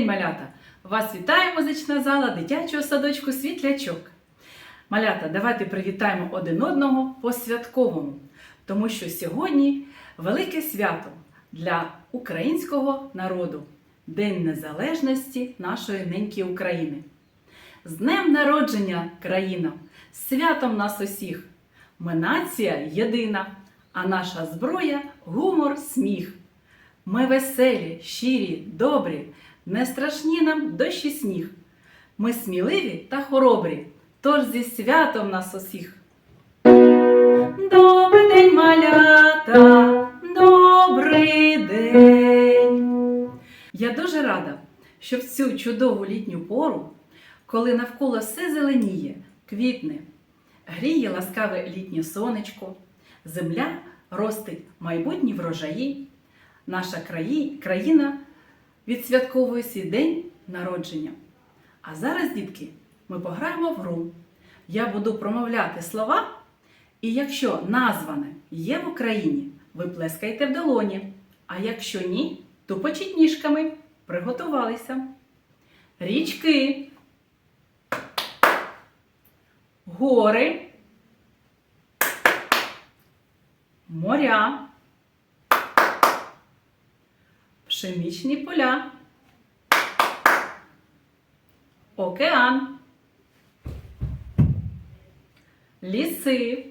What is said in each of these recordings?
день, малята! Вас вітає музична зала дитячого садочку Світлячок. Малята, давайте привітаємо один одного по святковому, тому що сьогодні велике свято для українського народу День Незалежності нашої неньки України. З Днем народження, країна! Святом нас усіх! Ми нація єдина, а наша зброя гумор, сміх. Ми веселі, щирі, добрі, не страшні нам дощі сніг. Ми сміливі та хоробрі, тож зі святом нас усіх. Добрий день, малята, добрий день. Я дуже рада, що в цю чудову літню пору, коли навколо все зеленіє, квітне, гріє ласкаве літнє сонечко, земля ростить майбутні врожаї, наша краї- країна відсвятковує свій день народження. А зараз, дітки, ми пограємо в гру. Я буду промовляти слова, і якщо назване є в Україні, ви плескайте в долоні. А якщо ні, тупочіть ніжками. Приготувалися. Річки. Гори. Моря. Пшеничні поля. Океан. Ліси.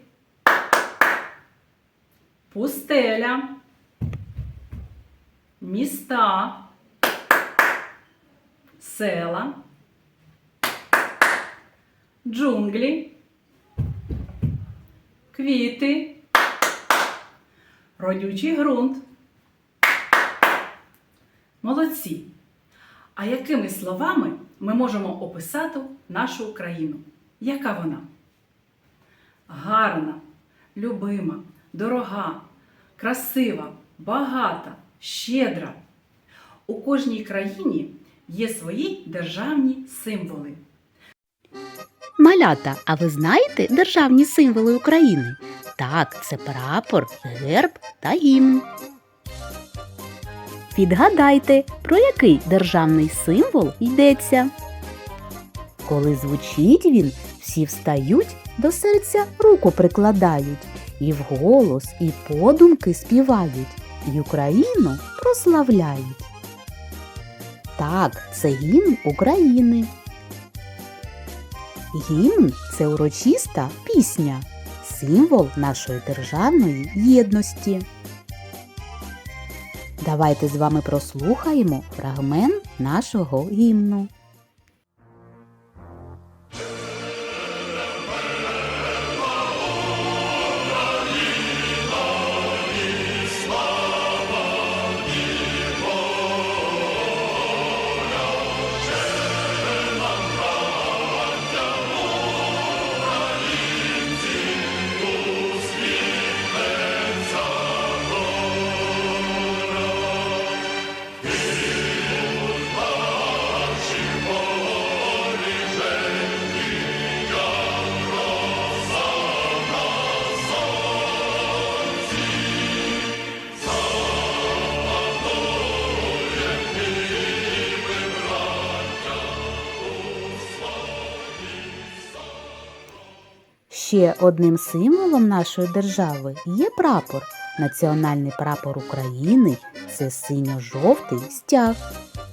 Пустеля. Міста. Села. Джунглі. Квіти. Родючий ґрунт. Молодці! А якими словами ми можемо описати нашу Україну? Яка вона? Гарна, любима, дорога, красива, багата, щедра. У кожній країні є свої державні символи. Малята, а ви знаєте державні символи України? Так, це прапор, герб та гімн. Відгадайте, про який державний символ йдеться. Коли звучить він, всі встають, до серця руку прикладають, і вголос, і подумки співають, і Україну прославляють. Так, це гімн України. Гімн це урочиста пісня, символ нашої державної єдності. Давайте з вами прослухаємо фрагмент нашого гімну. Ще одним символом нашої держави є прапор. Національний прапор України це синьо-жовтий стяг.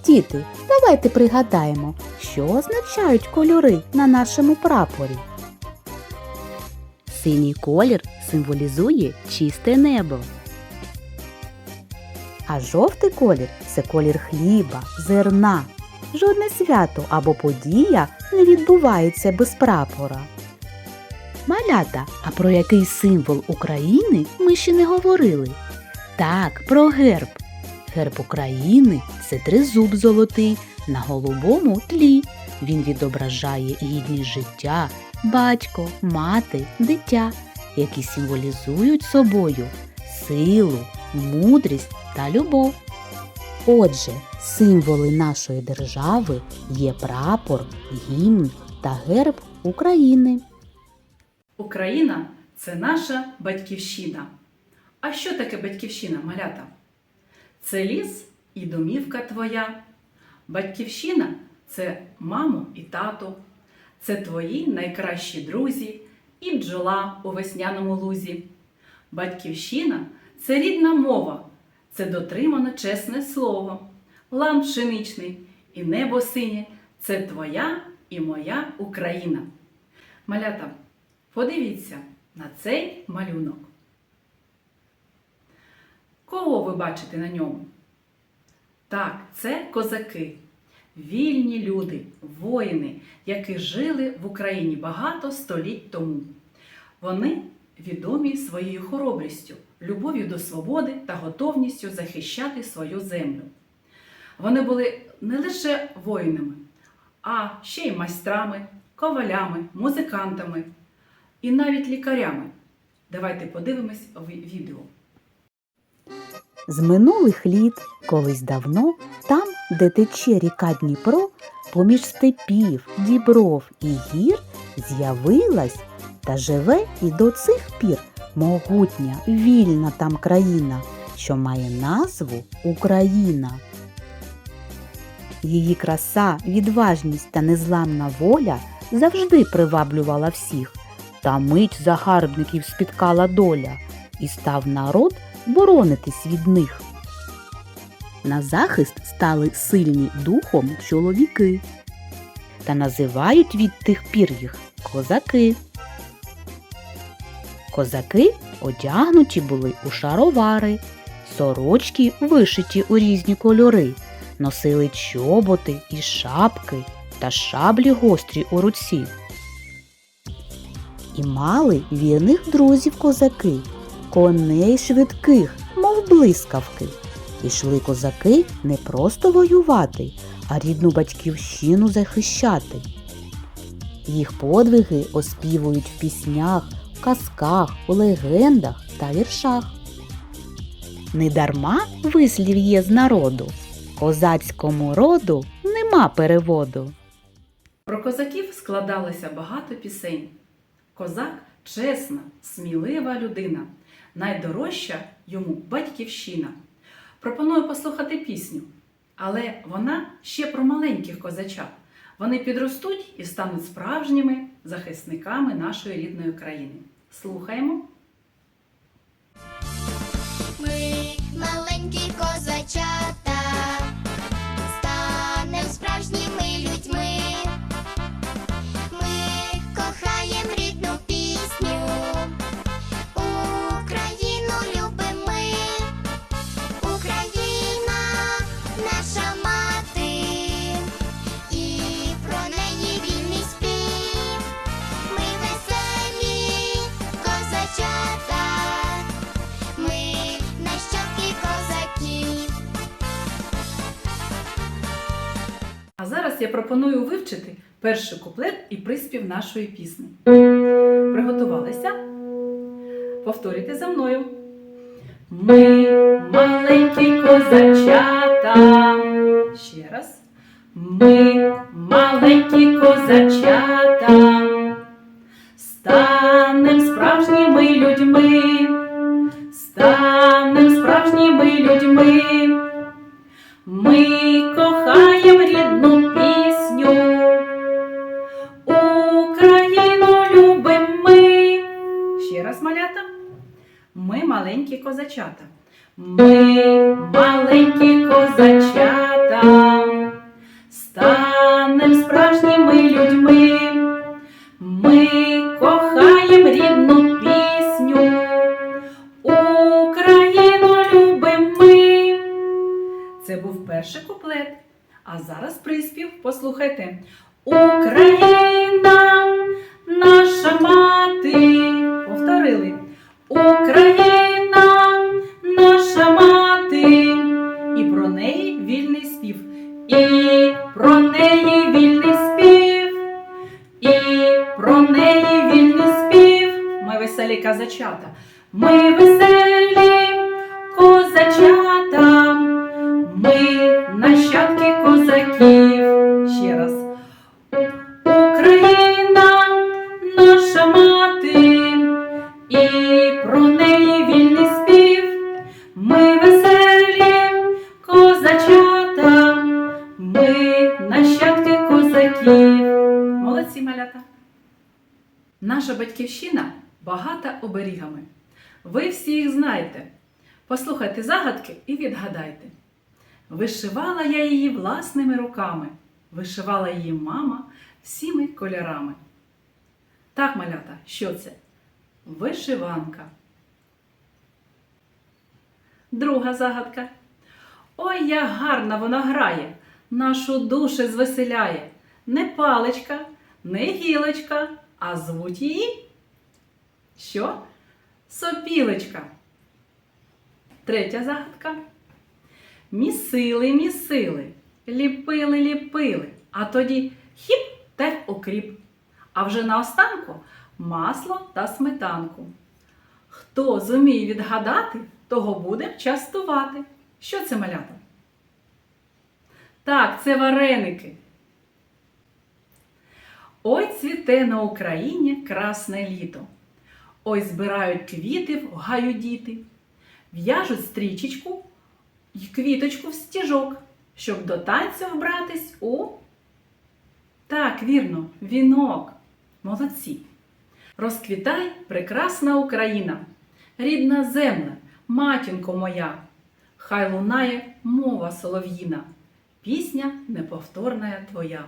Діти, давайте пригадаємо, що означають кольори на нашому прапорі. Синій колір символізує чисте небо. А жовтий колір це колір хліба, зерна. Жодне свято або подія не відбувається без прапора. Малята, а про який символ України ми ще не говорили? Так, про герб. Герб України це тризуб золотий на голубому тлі. Він відображає гідність життя, батько, мати, дитя, які символізують собою силу, мудрість та любов. Отже, символи нашої держави є прапор, гімн та герб України. Україна це наша батьківщина. А що таке батьківщина, малята? Це ліс і домівка твоя, Батьківщина це мамо і тато, це твої найкращі друзі і бджола у весняному лузі. Батьківщина це рідна мова, це дотримане чесне слово, лан пшеничний і небо синє це твоя і моя Україна. Малята, подивіться на цей малюнок. Кого ви бачите на ньому? Так, це козаки, вільні люди, воїни, які жили в Україні багато століть тому. Вони відомі своєю хоробрістю, любов'ю до свободи та готовністю захищати свою землю. Вони були не лише воїнами, а ще й майстрами, ковалями, музикантами і навіть лікарями. Давайте подивимось в відео. З минулих літ, колись давно, там, де тече ріка Дніпро, поміж степів, дібров і гір з'явилась та живе і до цих пір могутня, вільна там країна, що має назву Україна. Її краса, відважність та незламна воля завжди приваблювала всіх. Та мить загарбників спіткала доля, і став народ боронитись від них. На захист стали сильні духом чоловіки та називають від тих пір їх козаки. Козаки одягнуті були у шаровари, сорочки вишиті у різні кольори, носили чоботи і шапки та шаблі гострі у руці. І мали вірних друзів козаки, коней швидких, мов блискавки. Ішли козаки не просто воювати, а рідну батьківщину захищати. Їх подвиги оспівують в піснях, в казках, у легендах та віршах. Недарма вислів є з народу, козацькому роду нема переводу. Про козаків складалося багато пісень. Козак чесна, смілива людина, найдорожча йому батьківщина. Пропоную послухати пісню, але вона ще про маленьких козачат. Вони підростуть і стануть справжніми захисниками нашої рідної країни. Слухаємо. Ми маленькі козачата, Зараз я пропоную вивчити перший куплет і приспів нашої пісні. Приготувалися? Повторюйте за мною. Ми маленькі козачата. Ще раз. Ми маленькі козачата. Станем справжніми людьми. Зараз приспів. Послухайте. Україна, наша мати. Повторили. Україна, наша мати. І про неї вільний спів. І про неї вільний спів. І про неї вільний спів. Ми веселі козачата. Ми Послухайте загадки і відгадайте. Вишивала я її власними руками, вишивала її мама всіми кольорами. Так, малята, що це? Вишиванка. Друга загадка. Ой, як гарна вона грає, нашу душу звеселяє. Не паличка, не гілочка, а звуть її. Що? Сопілочка. Третя загадка. Місили, місили, ліпили, ліпили, а тоді хіп та окріп. А вже наостанку масло та сметанку. Хто зуміє відгадати, того буде частувати. Що це малята? Так, це вареники. Ой цвіте на Україні красне літо. Ой збирають квіти в гаю діти, в'яжуть стрічечку й квіточку в стіжок, щоб до танцю вбратись у. Так, вірно, вінок. Молодці. Розквітай, прекрасна Україна, рідна земля, матінко моя, хай лунає мова солов'їна, пісня неповторна твоя.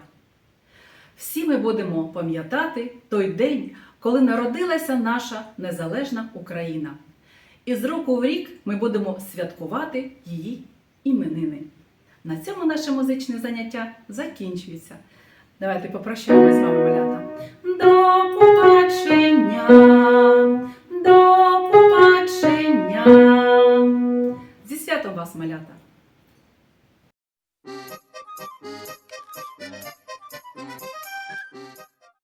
Всі ми будемо пам'ятати той день, коли народилася наша незалежна Україна. І з року в рік ми будемо святкувати її іменини. На цьому наше музичне заняття закінчується. Давайте попрощаємось з вами, малята. До побачення! До побачення! Зі святом вас, малята! Thank you.